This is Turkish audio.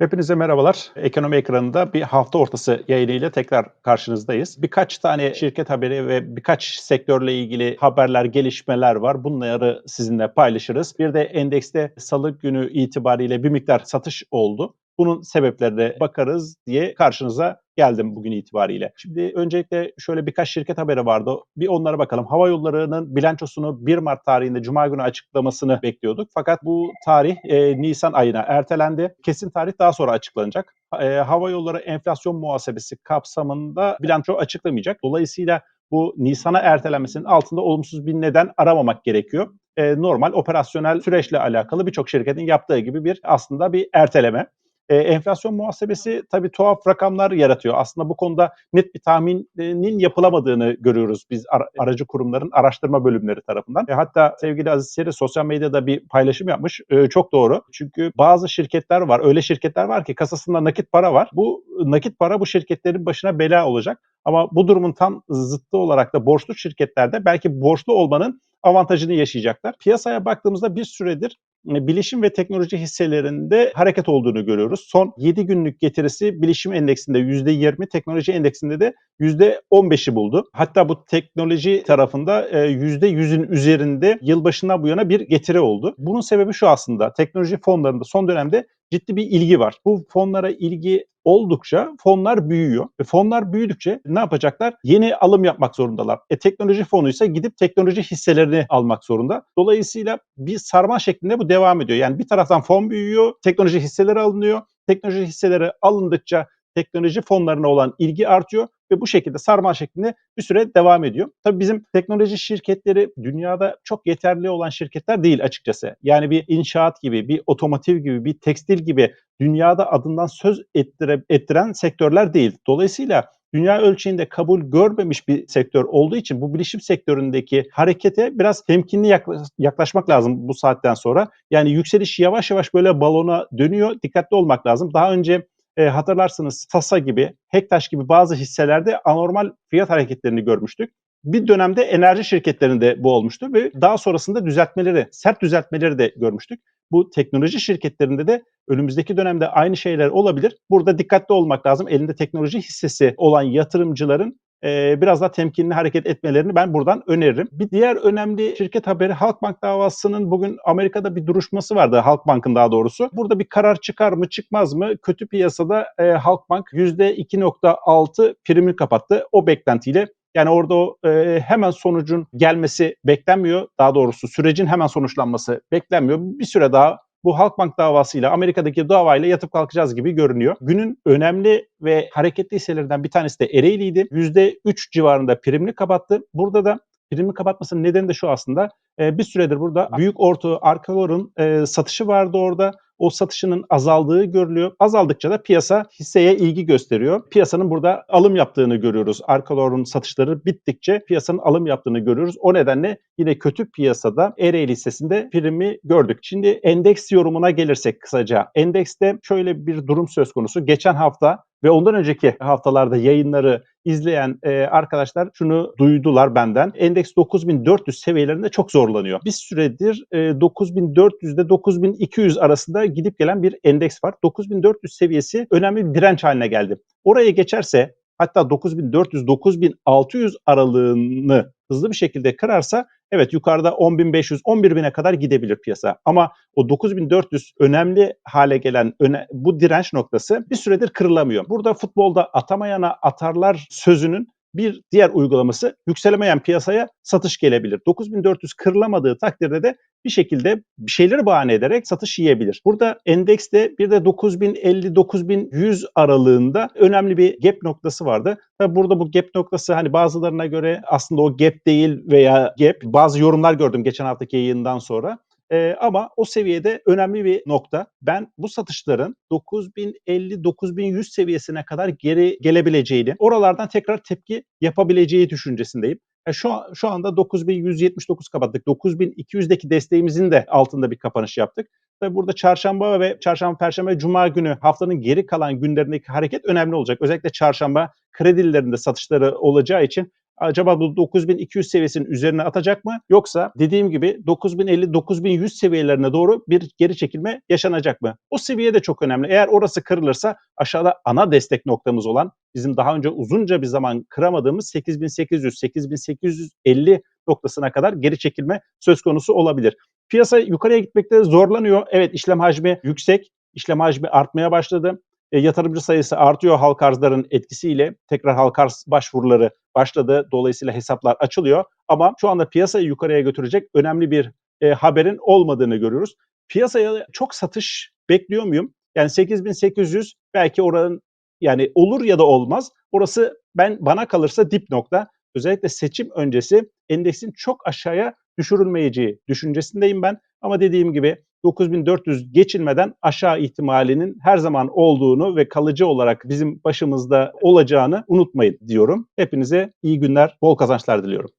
Hepinize merhabalar. Ekonomi ekranında bir hafta ortası yayınıyla tekrar karşınızdayız. Birkaç tane şirket haberi ve birkaç sektörle ilgili haberler, gelişmeler var. Bunları sizinle paylaşırız. Bir de endekste salı günü itibariyle bir miktar satış oldu. Bunun sebeplerine bakarız diye karşınıza geldim bugün itibariyle. Şimdi öncelikle şöyle birkaç şirket haberi vardı. Bir onlara bakalım. Hava yollarının bilançosunu 1 Mart tarihinde Cuma günü açıklamasını bekliyorduk. Fakat bu tarih e, Nisan ayına ertelendi. Kesin tarih daha sonra açıklanacak. E, hava yolları enflasyon muhasebesi kapsamında bilanço açıklamayacak. Dolayısıyla bu Nisan'a ertelenmesinin altında olumsuz bir neden aramamak gerekiyor. E, normal operasyonel süreçle alakalı birçok şirketin yaptığı gibi bir aslında bir erteleme. E, enflasyon muhasebesi tabii tuhaf rakamlar yaratıyor. Aslında bu konuda net bir tahminin yapılamadığını görüyoruz biz ar- aracı kurumların araştırma bölümleri tarafından. E, hatta sevgili Aziz Seri sosyal medyada bir paylaşım yapmış. E, çok doğru. Çünkü bazı şirketler var. Öyle şirketler var ki kasasında nakit para var. Bu nakit para bu şirketlerin başına bela olacak. Ama bu durumun tam zıttı olarak da borçlu şirketlerde belki borçlu olmanın avantajını yaşayacaklar. Piyasaya baktığımızda bir süredir bilişim ve teknoloji hisselerinde hareket olduğunu görüyoruz. Son 7 günlük getirisi bilişim endeksinde %20, teknoloji endeksinde de %15'i buldu. Hatta bu teknoloji tarafında %100'ün e, üzerinde yılbaşından bu yana bir getiri oldu. Bunun sebebi şu aslında. Teknoloji fonlarında son dönemde ciddi bir ilgi var. Bu fonlara ilgi oldukça fonlar büyüyor. Ve fonlar büyüdükçe ne yapacaklar? Yeni alım yapmak zorundalar. E teknoloji fonu ise gidip teknoloji hisselerini almak zorunda. Dolayısıyla bir sarma şeklinde bu devam ediyor. Yani bir taraftan fon büyüyor, teknoloji hisseleri alınıyor. Teknoloji hisseleri alındıkça teknoloji fonlarına olan ilgi artıyor ve bu şekilde sarmal şeklinde bir süre devam ediyor. Tabii bizim teknoloji şirketleri dünyada çok yeterli olan şirketler değil açıkçası. Yani bir inşaat gibi, bir otomotiv gibi, bir tekstil gibi dünyada adından söz ettire, ettiren sektörler değil. Dolayısıyla dünya ölçeğinde kabul görmemiş bir sektör olduğu için bu bilişim sektöründeki harekete biraz temkinli yaklaşmak lazım bu saatten sonra. Yani yükseliş yavaş yavaş böyle balona dönüyor. Dikkatli olmak lazım. Daha önce e, hatırlarsınız Sasa gibi, Hektaş gibi bazı hisselerde anormal fiyat hareketlerini görmüştük. Bir dönemde enerji şirketlerinde bu olmuştu ve daha sonrasında düzeltmeleri, sert düzeltmeleri de görmüştük. Bu teknoloji şirketlerinde de önümüzdeki dönemde aynı şeyler olabilir. Burada dikkatli olmak lazım. Elinde teknoloji hissesi olan yatırımcıların e, biraz daha temkinli hareket etmelerini ben buradan öneririm. Bir diğer önemli şirket haberi Halkbank davasının bugün Amerika'da bir duruşması vardı Halkbank'ın daha doğrusu. Burada bir karar çıkar mı çıkmaz mı? Kötü piyasada e, Halkbank %2.6 primi kapattı. O beklentiyle yani orada o, e, hemen sonucun gelmesi beklenmiyor. Daha doğrusu sürecin hemen sonuçlanması beklenmiyor. Bir süre daha bu Halkbank davasıyla Amerika'daki davayla yatıp kalkacağız gibi görünüyor. Günün önemli ve hareketli hisselerinden bir tanesi de Ereğli'ydi. %3 civarında primli kapattı. Burada da primli kapatmasının nedeni de şu aslında. E, bir süredir burada büyük ortu Arkalor'un e, satışı vardı orada o satışının azaldığı görülüyor. Azaldıkça da piyasa hisseye ilgi gösteriyor. Piyasanın burada alım yaptığını görüyoruz. Arkalor'un satışları bittikçe piyasanın alım yaptığını görüyoruz. O nedenle yine kötü piyasada Ereğli hissesinde primi gördük. Şimdi endeks yorumuna gelirsek kısaca. Endekste şöyle bir durum söz konusu. Geçen hafta ve ondan önceki haftalarda yayınları izleyen e, arkadaşlar şunu duydular benden. Endeks 9400 seviyelerinde çok zorlanıyor. Bir süredir e, 9400 ile 9200 arasında gidip gelen bir endeks var. 9400 seviyesi önemli bir direnç haline geldi. Oraya geçerse hatta 9400-9600 aralığını hızlı bir şekilde kırarsa evet yukarıda 10.500 11.000'e kadar gidebilir piyasa. Ama o 9.400 önemli hale gelen öne, bu direnç noktası bir süredir kırılamıyor. Burada futbolda atamayana atarlar sözünün bir diğer uygulaması yükselemeyen piyasaya satış gelebilir. 9400 kırılamadığı takdirde de bir şekilde bir şeyleri bahane ederek satış yiyebilir. Burada endekste bir de 9050-9100 aralığında önemli bir gap noktası vardı. Tabi burada bu gap noktası hani bazılarına göre aslında o gap değil veya gap. Bazı yorumlar gördüm geçen haftaki yayından sonra. Ee, ama o seviyede önemli bir nokta. Ben bu satışların 9050-9100 seviyesine kadar geri gelebileceğini, oralardan tekrar tepki yapabileceği düşüncesindeyim. E şu, şu anda 9179 kapattık. 9200'deki desteğimizin de altında bir kapanış yaptık. Tabii burada çarşamba ve çarşamba, perşembe, cuma günü haftanın geri kalan günlerindeki hareket önemli olacak. Özellikle çarşamba kredilerinde satışları olacağı için acaba bu 9200 seviyesinin üzerine atacak mı? Yoksa dediğim gibi 9050-9100 seviyelerine doğru bir geri çekilme yaşanacak mı? O seviye de çok önemli. Eğer orası kırılırsa aşağıda ana destek noktamız olan bizim daha önce uzunca bir zaman kıramadığımız 8800-8850 noktasına kadar geri çekilme söz konusu olabilir. Piyasa yukarıya gitmekte zorlanıyor. Evet işlem hacmi yüksek. İşlem hacmi artmaya başladı. E, yatırımcı sayısı artıyor halk arzların etkisiyle. Tekrar halk arz başvuruları başladı. Dolayısıyla hesaplar açılıyor. Ama şu anda piyasayı yukarıya götürecek önemli bir e, haberin olmadığını görüyoruz. Piyasaya çok satış bekliyor muyum? Yani 8800 belki oranın yani olur ya da olmaz. Orası ben bana kalırsa dip nokta. Özellikle seçim öncesi endeksin çok aşağıya düşürülmeyeceği düşüncesindeyim ben. Ama dediğim gibi 9400 geçilmeden aşağı ihtimalinin her zaman olduğunu ve kalıcı olarak bizim başımızda olacağını unutmayın diyorum. Hepinize iyi günler, bol kazançlar diliyorum.